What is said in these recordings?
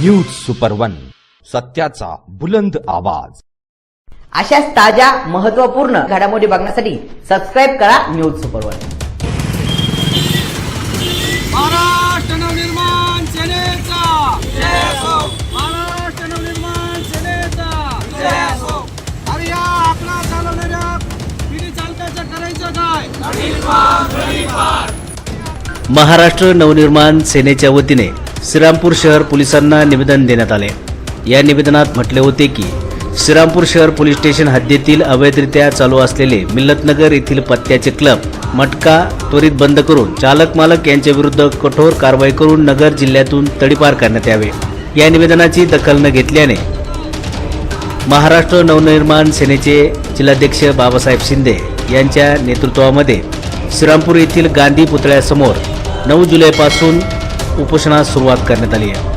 News super one सत्याचा बुलंद आवाज. अशाच ताज्या महत्त्वपूर्ण घडामोडी बघण्यासाठी सबस्क्राईब करा News Super One Maharashtra Navnirman सेनेचा. जय असो महाराष्ट्र नवनिर्माण सेनेचा. जय असो अरे या आपला चालवणाऱ्या पिढी चालकाचं करायचं काय? महाराष्ट्र नवनिर्माण सेनेच्या वतीने श्रीरामपूर शहर पोलिसांना निवेदन देण्यात आले. या निवेदनात म्हटले होते की श्रीरामपूर शहर पोलीस स्टेशन हद्दीतील अवैधरित्या चालू असलेले मिल्लतनगर येथील पत्त्याचे क्लब मटका त्वरित बंद करून चालक मालक यांच्या विरुद्ध कठोर कारवाई करून नगर जिल्ह्यातून तडीपार करण्यात यावे. या निवेदनाची दखल न घेतल्याने महाराष्ट्र नवनिर्माण सेनेचे जिल्हाध्यक्ष बाबासाहेब शिंदे यांच्या नेतृत्वामध्ये श्रीरामपूर येथील गांधी पुतळ्यासमोर नऊ जुलैपासून उपोषणास सुरुवात करण्यात आली आहे.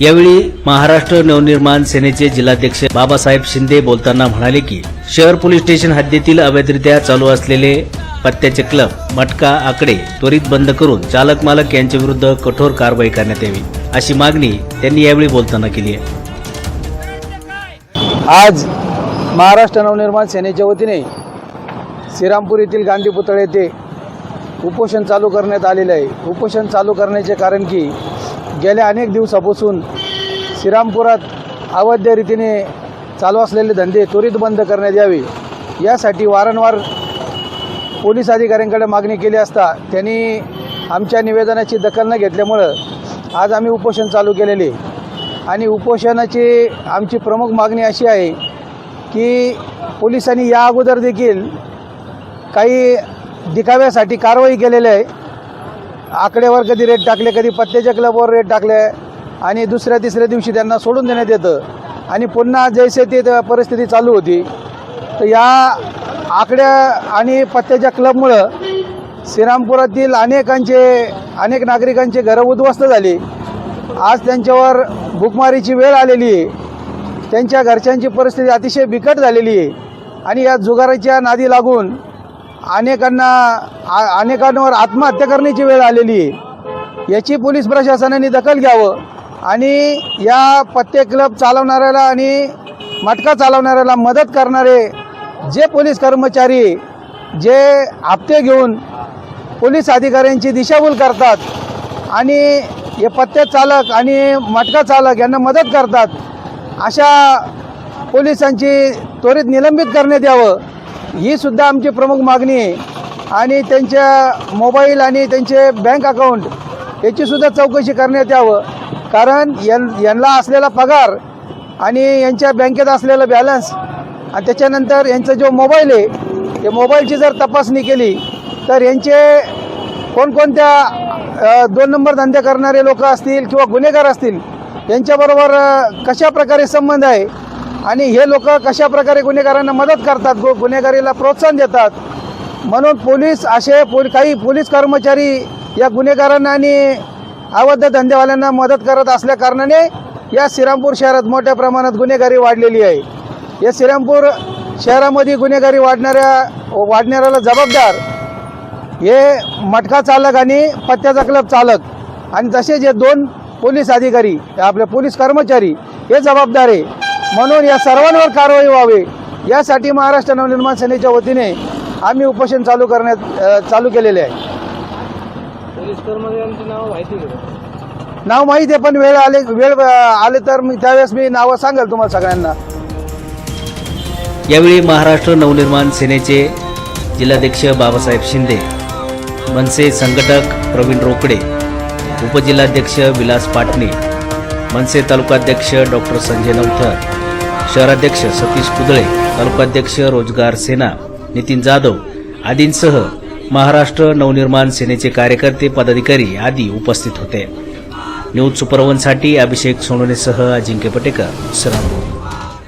यावेळी महाराष्ट्र नवनिर्माण सेनेचे जिल्हाध्यक्ष बाबासाहेब शिंदे बोलताना म्हणाले की शहर पोलीस स्टेशन हद्दीतील अवैधरित्या चालू असलेले पत्त्याचे क्लब मटका आकडे त्वरित बंद करून चालक मालक यांच्या विरुद्ध कठोर कारवाई करण्यात यावी. अशी मागणी त्यांनी यावेळी बोलताना केली आहे. आज महाराष्ट्र नवनिर्माण सेनेच्या वतीने श्रीरामपूर येथील गांधी पुतळे येथे उपोषण चालू करण्यात आलेले आहे. उपोषण चालू करण्याचे कारण की गेल्या अनेक दिवसापासून श्रीरामपुरात अवैध रीतीने चालू असलेले धंदे त्वरित बंद करण्यात यावे. यासाठी वारंवार पोलीस अधिकाऱ्यांकडे मागणी केली असता त्यांनी आमच्या निवेदनाची दखल न घेतल्यामुळं आज आम्ही उपोषण चालू केलेले. आणि उपोषणाची आमची प्रमुख मागणी अशी आहे की पोलिसांनी या अगोदर देखील काही दिखाव्यासाठी कारवाई केलेली आहे. आकडेवर कधी रेट टाकले कधी पत्त्याच्या क्लबवर रेट टाकले आणि दुसऱ्या तिसऱ्या दिवशी त्यांना सोडून देण्यात येतं. आणि पुन्हा जैसे ते परिस्थिती चालू होती. तर या आकड्या आणि पत्त्याच्या क्लबमुळं श्रीरामपुरातील अनेकांचे अनेक नागरिकांचे घरं उद्ध्वस्त झाली. आज त्यांच्यावर भूकमारीची वेळ आलेली आहे. त्यांच्या घरच्यांची परिस्थिती अतिशय बिकट झालेली आहे. आणि या जुगाराच्या नादी लागून अनेकांना आ- अनेकांवर आत्महत्या करण्याची वेळ आलेली आहे. याची पोलीस प्रशासनाने दखल घ्यावं आणि या पत्ते क्लब चालवणाऱ्याला आणि मटका चालवणाऱ्याला मदत करणारे जे पोलीस कर्मचारी जे हप्ते घेऊन पोलीस अधिकाऱ्यांची दिशाभूल करतात आणि हे पत्ते चालक आणि मटका चालक यांना मदत करतात अशा पोलिसांची त्वरित निलंबित करण्यात यावं ही सुद्धा आमची प्रमुख मागणी आहे. आणि त्यांच्या मोबाईल आणि त्यांचे बँक अकाउंट याचीसुद्धा चौकशी करण्यात यावं कारण यां यांना असलेला पगार आणि यांच्या बँकेत असलेला बॅलन्स आणि त्याच्यानंतर यांचा जो मोबाईल आहे त्या मोबाईलची जर तपासणी केली तर यांचे कोणकोणत्या दोन नंबर धंदे करणारे लोक असतील किंवा गुन्हेगार असतील यांच्याबरोबर कशा प्रकारे संबंध आहे? आणि हे लोक कशा प्रकारे गुन्हेगारांना मदत करतात गु गुन्हेगारीला प्रोत्साहन देतात? म्हणून पोलीस असे पोल काही पोलीस कर्मचारी या गुन्हेगारांना आणि अवैध धंदेवाल्यांना मदत करत असल्या कारणाने या श्रीरामपूर शहरात मोठ्या प्रमाणात गुन्हेगारी वाढलेली आहे. या श्रीरामपूर शहरामध्ये गुन्हेगारी वाढणाऱ्या वाढणाऱ्याला जबाबदार हे मटका चालक आणि पत्त्याचा क्लब चालक आणि तसेच हे दोन पोलीस अधिकारी आपले पोलीस कर्मचारी हे जबाबदार आहे. म्हणून या सर्वांवर कारवाई व्हावी. यासाठी महाराष्ट्र नवनिर्माण सेनेच्या वतीने आम्ही उपोषण चालू करण्यात चालू केलेले आहे. नाव माहिती आहे पण वेळ आले वेळ आले तर मी त्यावेळेस मी नावं सांगेल तुम्हाला सगळ्यांना. यावेळी महाराष्ट्र नवनिर्माण सेनेचे जिल्हाध्यक्ष बाबासाहेब शिंदे मनसे संघटक प्रवीण रोकडे उपजिल्हाध्यक्ष विलास पाटणे मनसे तालुकाध्यक्ष डॉक्टर संजय नवथर शहराध्यक्ष सतीश कुदळे तालुकाध्यक्ष रोजगार सेना नितीन जाधव आदींसह महाराष्ट्र नवनिर्माण सेनेचे कार्यकर्ते पदाधिकारी आदी उपस्थित होते. न्यूज सुपरवनसाठी अभिषेक सोनवणेसह अजिंक्य पटेकर श्रीरामपूर